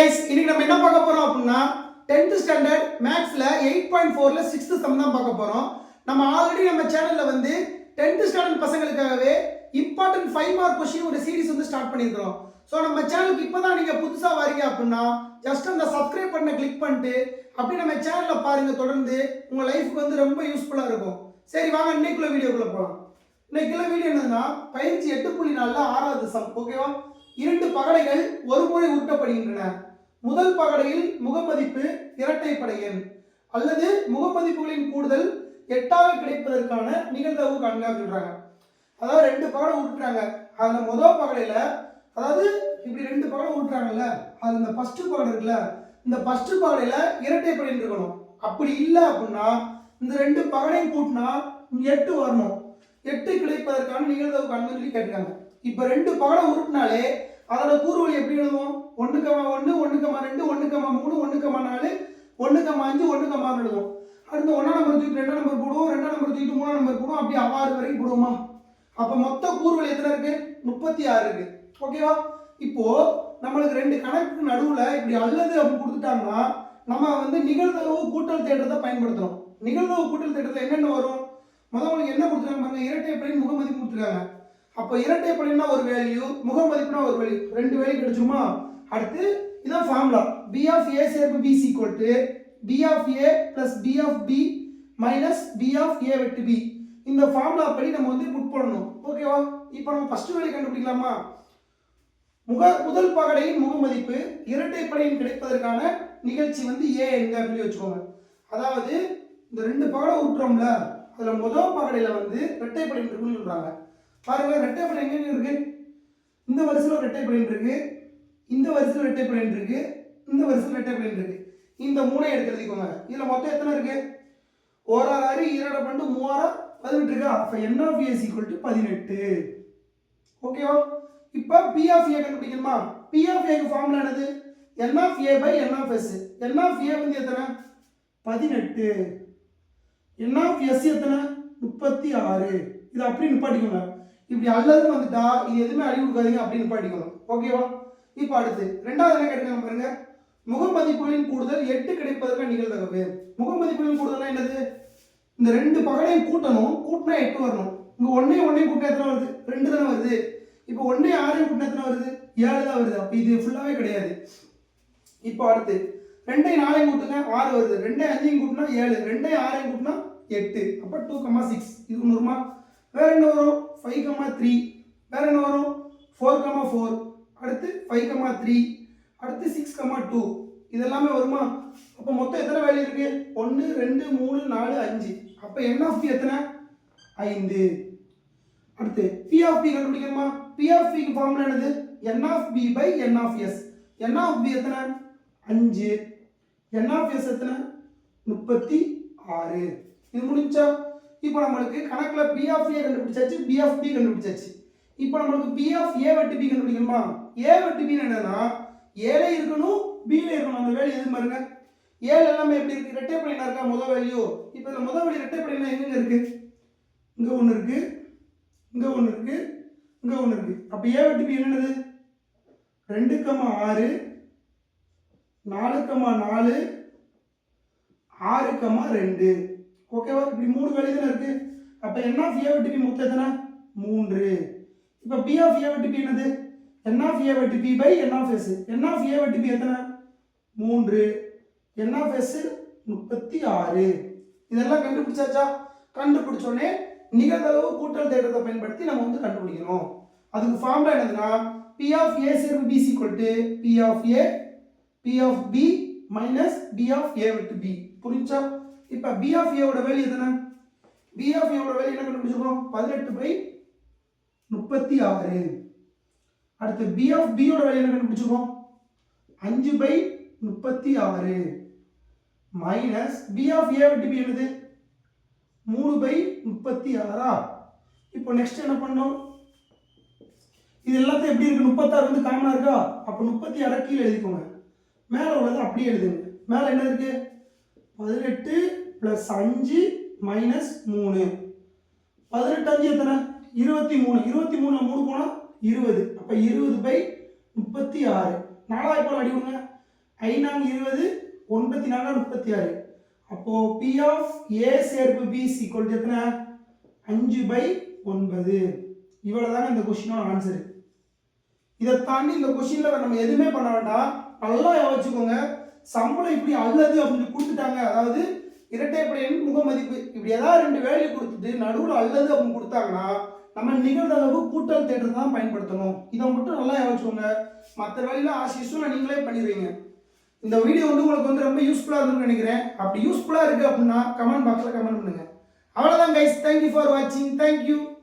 Guys இன்னைக்கு நம்ம என்ன பார்க்க போறோம் அப்படின்னா 10th ஸ்டாண்டர்ட் மேக்ஸ்ல எயிட் பாயிண்ட் ஃபோர்ல சிக்ஸ்த் சம் தான் பார்க்க போறோம். நம்ம ஆல்ரெடி நம்ம சேனல்ல வந்து 10th ஸ்டாண்டர்ட் பசங்களுக்காகவே இம்பார்ட்டன்ட் ஃபைவ் மார்க் கொஸ்டின் ஒரு சீரிஸ் வந்து ஸ்டார்ட் பண்ணியிருக்கிறோம். ஸோ நம்ம சேனலுக்கு இப்போ தான் நீங்கள் புதுசாக வரீங்க அப்படின்னா ஜஸ்ட் அந்த சப்ஸ்கிரைப் பண்ண கிளிக் பண்ணிட்டு அப்படி நம்ம சேனலில் பாருங்க தொடர்ந்து உங்கள் லைஃப்க்கு வந்து ரொம்ப யூஸ்ஃபுல்லாக இருக்கும். சரி வாங்க இன்னைக்குள்ள வீடியோக்குள்ள போகலாம் இன்னைக்குள்ள வீடியோ என்னதுன்னா பயிற்சி எட்டு புள்ளி நாலில் ஆறாவது சம் ஓகேவா இரண்டு பகடைகள் ஒரு முறை உருட்டப்படுகின்றன முதல் பகடையில் முகமதிப்பு இரட்டைப்படை எண் அல்லது முகமதிப்புகளின் கூடுதல் எட்டாக கிடைப்பதற்கான நிகழ்தகவு காண்க சொல்றாங்க அதாவது ரெண்டு பகடை உருட்டுறாங்க அந்த முதல் பகடையில அதாவது இப்படி ரெண்டு பகடை உருட்டுறாங்கல்ல அது இந்த ஃபர்ஸ்ட் பகடை இருக்குல்ல இந்த ஃபர்ஸ்ட் பகடையில இரட்டைப்படை இருக்கணும். அப்படி இல்லை அப்படின்னா இந்த ரெண்டு பகடையும் கூட்டினா எட்டு வரணும். எட்டு கிடைப்பதற்கான நிகழ்தகவு காண்க சொல்லி கேட்டிருக்காங்க. இப்போ ரெண்டு பகடை உருட்டினாலே அதோட கூறுவழி எப்படி எழுதுவோம்? ஒன்று கமா ஒன்று ஒன்று கமா ரெண்டு ஒன்று கமா மூணு ஒன்று கமா நாலு ஒன்று கமா அஞ்சு ஒன்று கமா எழுதுவோம். அடுத்து ஒன்றாம் நம்பர் தூக்கிட்டு ரெண்டாம் நம்பர் போடுவோம் ரெண்டாம் நம்பர் தூக்கிட்டு மூணாம் நம்பர் போடுவோம் அப்படியே ஆறு வரைக்கும் போடுவோமா? அப்போ மொத்த கூறுகள் எத்தனை இருக்கு? முப்பத்தி ஆறு இருக்கு. ஓகேவா இப்போ நம்மளுக்கு ரெண்டு கணக்கு நடுவில் இப்படி அல்லது அப்படி கொடுத்துட்டாங்கன்னா நம்ம வந்து நிகழ்தகவு கூட்டல் தேட்டத்தை பயன்படுத்தணும். நிகழ்தகவு கூட்டல் தேட்டத்தில் என்னென்ன வரும்? முதல்ல என்ன கொடுத்துருக்காங்க பாருங்க? இரட்டை படையின் முகமதிப்பு கொடுத்துருக்காங்க. அப்போ இரட்டை பிள்ளைன்னா ஒரு வேல்யூ முகமதிப்புனா ஒரு வேல்யூ ரெண்டு வேல்யூ கிடைச்சுமா அடுத்து இதான் ஃபார்முலா பி ஆஃப் ஏ சேர்ப்பு B equal to P of A plus P of B minus P of A வெட்டு பி இந்த ஃபார்முலா படி நம்ம வந்து புட் பண்ணணும். ஓகேவா இப்போ நம்ம ஃபர்ஸ்ட் வேலை கண்டுபிடிக்கலாமா? முக முதல் பகடையின் முகமதிப்பு இரட்டை படையின் கிடைப்பதற்கான நிகழ்ச்சி வந்து ஏ எங்க அப்படின்னு வச்சுக்கோங்க. அதாவது இந்த ரெண்டு பகடை விட்டுறோம்ல அதில் முதல் பகடையில் வந்து இரட்டை படையின் இருக்குன்னு சொல்கிறாங்க பாருங்க ரெட்டை படை எங்கே இருக்கு? இந்த வரிசையில் இரட்டை படையின் இருக்குது இந்த வரிசையில் இரட்டை பிளேன் இருக்கு இந்த வரிசையில் இரட்டை பிளேன் இருக்கு. இந்த மூணை எடுத்து எழுதிக்கோங்க இதுல மொத்தம் எத்தனை இருக்கு? ஓராறு ஆறு ஈராறு பண்டு மூவாயிரம் பதினெட்டு இருக்கா? அப்போ n of S equal to பதினெட்டு. ஓகேவா இப்போ பி ஆஃப் ஏ கண்டுபிடிக்கணுமா? பி ஆஃப் ஏக்கு ஃபார்முலா என்னது? N of A by n of S n of A வந்து எத்தனை? பதினெட்டு. என் ஆஃப் எஸ் எத்தனை? முப்பத்தி ஆறு. இது அப்படி நிப்பாட்டிக்கோங்க. இப்படி அல்லதுன்னு வந்துட்டா இது எதுவுமே அழிவு கொடுக்காதீங்க அப்படி நிப்பாட்டிக்கணும் ஓகேவா இப்போ அடுத்து ரெண்டாவது என்ன கேட்டுக்காங்க பாருங்க. முகமதிப்புகளின் கூடுதல் எட்டு கிடைப்பதற்கு நிகழ்தகவு. முகமதிப்புகளின் கூடுதல்னா என்னது? இந்த ரெண்டு பகலையும் கூட்டணும் கூட்டினா எட்டு வரணும். இங்க ஒன்னே ஒன்னையும் கூட்டினா எத்தனை வருது? ரெண்டு தானே வருது. இப்போ ஒன்றே ஆறையும் கூட்டினா எத்தனை வருது? ஏழு தான் வருது. அப்போ இது ஃபுல்லாவே கிடையாது. இப்போ அடுத்து ரெண்டையும் நாலையும் கூட்டுங்க ஆறு வருது. ரெண்டையும் அஞ்சையும் கூட்டினா ஏழு. ரெண்டையும் ஆறையும் கூட்டினா எட்டு. அப்போ டூ கமா சிக்ஸ் இது ஒன்று வருமா? வேற என்ன வரும்? ஃபைவ் கமா த்ரீ வேற என்ன வரும்? ஃபோர் கமா ஃபோர் அடுத்து ஃபைவ் கமா த்ரீ அடுத்து சிக்ஸ் கமா டூ இதெல்லாமே வருமா? அப்போ மொத்தம் எத்தனை வேல்யூ இருக்கு? ஒன்று ரெண்டு மூணு நாலு அஞ்சு. அப்போ என் ஆஃப் பி எத்தனை? ஐந்து. அடுத்து பி ஆஃப் பி கண்டுபிடிக்கணுமா? பி ஆஃப் பிக்கு ஃபார்முலா என்னது? N of B by n of S n of B எத்தனை? அஞ்சு. என் ஆஃப் எஸ் எத்தனை? முப்பத்தி ஆறு. இது முடிஞ்சா? இப்போ நம்மளுக்கு கணக்கில் பி ஆஃப் ஏ கண்டுபிடிச்சாச்சு பி ஆஃப் பி கண்டுபிடிச்சாச்சு. இப்போ நம்மளுக்கு பி ஆஃப் ஏ வெட்டு பி கண்டுபிடிக்கணுமா? ஏ வெட்டு பி என்னன்னா ஏல இருக்கணும் பியில் இருக்கணும். அந்த வேல்யூ எது பாருங்க? ஏல எல்லாமே எப்படி இருக்கு? ரெட்டைப்படையினா இருக்கா? முதல் வேல்யூ? இப்போ இந்த முதல் வேல்யூ ரெட்டைப்படையினா எங்க இருக்கு? இங்கே ஒன்று இருக்கு. இங்கே ஒன்று இருக்கு. இங்கே ஒன்று இருக்கு. அப்போ ஏ வெட்டு பி என்னது? ரெண்டு கமா ஆறு நாலு கமா நாலு ஆறு கமா ரெண்டு. ஓகேவா இப்படி மூணு வேலை தானே இருக்கு. அப்போ என்ன ஆஃப் ஏ வெட்டு பி மொத்தம் எத்தனை? மூன்று. இப்போ பி ஆஃப் ஏ வெட்டு பி என்னது? என் ஆஃப் ஏ வெட்டு B by n of S n of A வெட்டு பி எத்தனை? மூன்று. என் ஆஃப் எஸ் முப்பத்தி ஆறு. இதெல்லாம் கண்டுபிடிச்சாச்சா? கண்டுபிடிச்சோடனே நிகழ்தளவு கூட்டல் தேட்டத்தை பயன்படுத்தி நம்ம வந்து கண்டுபிடிக்கணும். அதுக்கு ஃபார்ம்ல என்னதுன்னா P of A சேர்வு B equal to P of A P of B minus P of A விட்டு பி புரிஞ்சா? இப்போ பி ஆஃப் ஏவோட வேல்யூ எதுனா பி ஆஃப் ஏவோட வேல்யூ என்ன கண்டுபிடிச்சிருக்கோம்? பதினெட்டு பை முப்பத்தி ஆறு. அடுத்து பி ஆஃப் பியோட வேல்யூ என்ன கண்டுபிடிச்சிருக்கோம்? அஞ்சு பை முப்பத்தி ஆறு மைனஸ் பி ஆஃப் ஏ விட்டு பி என்னது? மூணு பை முப்பத்தி ஆறா? இப்போ நெக்ஸ்ட் என்ன பண்ணோம்? இது எல்லாத்தையும் எப்படி இருக்கு? முப்பத்தாறு வந்து காமனாக இருக்கா? அப்போ முப்பத்தி ஆறு கீழே எழுதிக்கோங்க. மேலே உள்ளதை அப்படியே எழுதுங்க. மேலே என்ன இருக்கு? பதினெட்டு ப்ளஸ் அஞ்சு மைனஸ் மூணு. பதினெட்டு அஞ்சு எத்தனை? இருபத்தி மூணு. இருபத்தி மூணு மூணு போனால் இருபது. அப்போ இருபது பை முப்பத்தி ஆறு. நாலாயிரம் போல் அடி விடுங்க ஐநாங்க இருபது ஒன்பத்தி நாலு முப்பத்தி ஆறு. அப்போது பி ஆஃப் ஏ சேர்ப்பு பி சீக்வல் எத்தனை? அஞ்சு பை ஒன்பது. இவ்வளோதாங்க இந்த கொஷினோட ஆன்சரு இதை தாண்டி இந்த கொஷினில் நம்ம எதுவுமே பண்ண வேண்டாம். நல்லா யோசிச்சுக்கோங்க. சம்பளம் இப்படி அல்லது அப்படின்னு கொடுத்துட்டாங்க. அதாவது இரட்டைப்படை முகமதிப்பு. இப்படி ஏதாவது ரெண்டு வேலையை கொடுத்துட்டு நடுவில் அல்லது அப்படின்னு கொடுத்தாங்கன்னா நம்ம நிகழ்தளவு கூட்டல் தேட்டர் தான் பயன்படுத்தணும். இதை மட்டும் நல்லா யோசிச்சுக்கோங்க மற்ற வேலையில ஆசிஷும் நீங்களே பண்ணிடுவீங்க. இந்த வீடியோ வந்து உங்களுக்கு வந்து ரொம்ப யூஸ்ஃபுல்லாக இருக்கும்னு நினைக்கிறேன். அப்படி யூஸ்ஃபுல்லாக இருக்குது அப்படின்னா கமெண்ட் பாக்ஸில் கமெண்ட் பண்ணுங்கள் அவ்வளோதான் கைஸ் தேங்க்யூ ஃபார் வாட்சிங் தேங்க்யூ